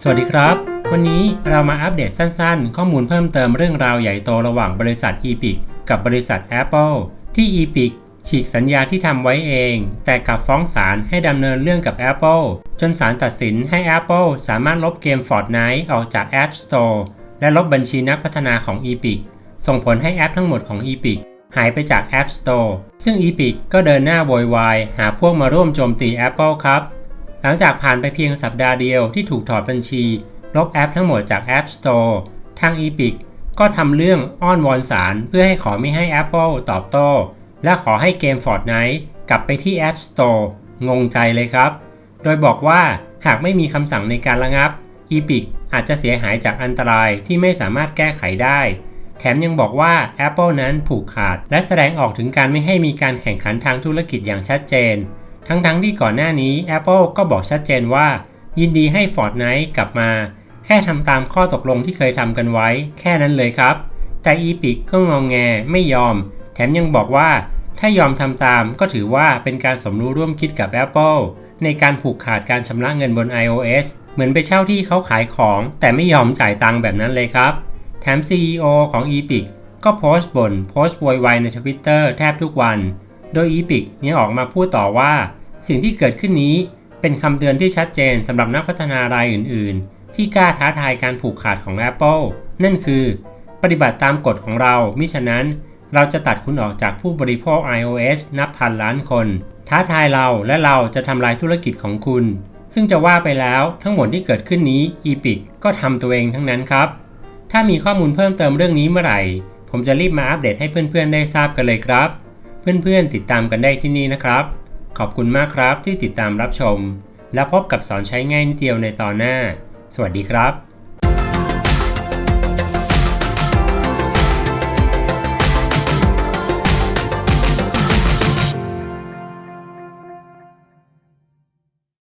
สวัสดีครับ วันนี้เรามาอัปเดตสั้นๆ ข้อมูลเพิ่มเติมเรื่องราวใหญ่โตระหว่างบริษัท Epic กับบริษัท Apple ที่ Epic ฉีกสัญญาที่ทำไว้เอง แต่กลับฟ้องศาลให้ดำเนินเรื่องกับ Apple จนศาลตัดสินให้ Apple สามารถลบเกม Fortnite ออกจาก App Store และลบบัญชีนักพัฒนาของ Epic ส่งผลให้แอปทั้งหมดของ Epic หายไปจาก App Store ซึ่ง Epic ก็เดินหน้าโวยวายหาพวกมาร่วมโจมตี Apple ครับ หลังจากผ่านไปเพียงสัปดาห์เดียวที่ถูกถอดบัญชี ลบแอปทั้งหมดจาก App Store ทาง Epic ก็ทำเรื่องอ้อนวอนศาลเพื่อให้ขอไม่ให้ Apple ตอบโต้ และขอให้เกม Fortnite กลับไปที่ App Store งงใจเลยครับ โดยบอกว่าหากไม่มีคำสั่งในการระงับ Epic อาจจะเสียหายจากอันตรายที่ไม่สามารถแก้ไขได้ แถมยังบอกว่า Apple นั้นผูกขาด และแสดงออกถึงการไม่ให้มีการแข่งขันทางธุรกิจอย่างชัดเจน ทั้งๆทที่ก่อนหน้านี้ Apple ก็บอกชัดเจนว่า ยินดีให้ Fortnite กลับมา แค่ทำตามข้อตกลงที่เคยทำกันไว้ แค่นั้นเลยครับ แต่ Epic ก็งองแงไม่ยอม แถมยังบอกว่า ถ้ายอมทำตามก็ถือว่าเป็นการสมรู้ร่วมคิดกับ Apple ในการผูกขาดการชำระเงินบน iOS เหมือนไปเช่าที่เขาขายของ แต่ไม่ยอมจ่ายตังค์แบบนั้นเลยครับ แถม CEO ของ Epic ก็โพสต์บน่นโพสต์โวยวายใน Twitter แทบทุกวัน โดย Epic ยังออกมาพูดต่อว่า สิ่งที่เกิดขึ้นนี้เป็นคำเตือนที่ชัดเจนสำหรับนักพัฒนารายอื่น ๆ ที่กล้าท้าทายการผูกขาดของ Apple นั่นคือ ปฏิบัติตามกฎของเรามิฉะนั้น เราจะตัดคุณออกจากผู้บริโภค iOS นับพันล้านคน ท้าทายเราและเราจะทำลายธุรกิจของคุณ ซึ่งจะว่าไปแล้วทั้งหมดที่เกิดขึ้นนี้ Epic ก็ทำตัวเองทั้งนั้นครับ ถ้ามีข้อมูลเพิ่มเติมเรื่องนี้เมื่อไหร่ ผมจะรีบมาอัปเดตให้เพื่อน ๆ ได้ทราบกันเลยครับ เพื่อนๆติดตามกันได้ที่นี่นะครับ ขอบคุณมากครับที่ติดตามรับชม แล้วพบกับสอนใช้ง่ายนิดเดียวในตอนหน้า สวัสดีครับ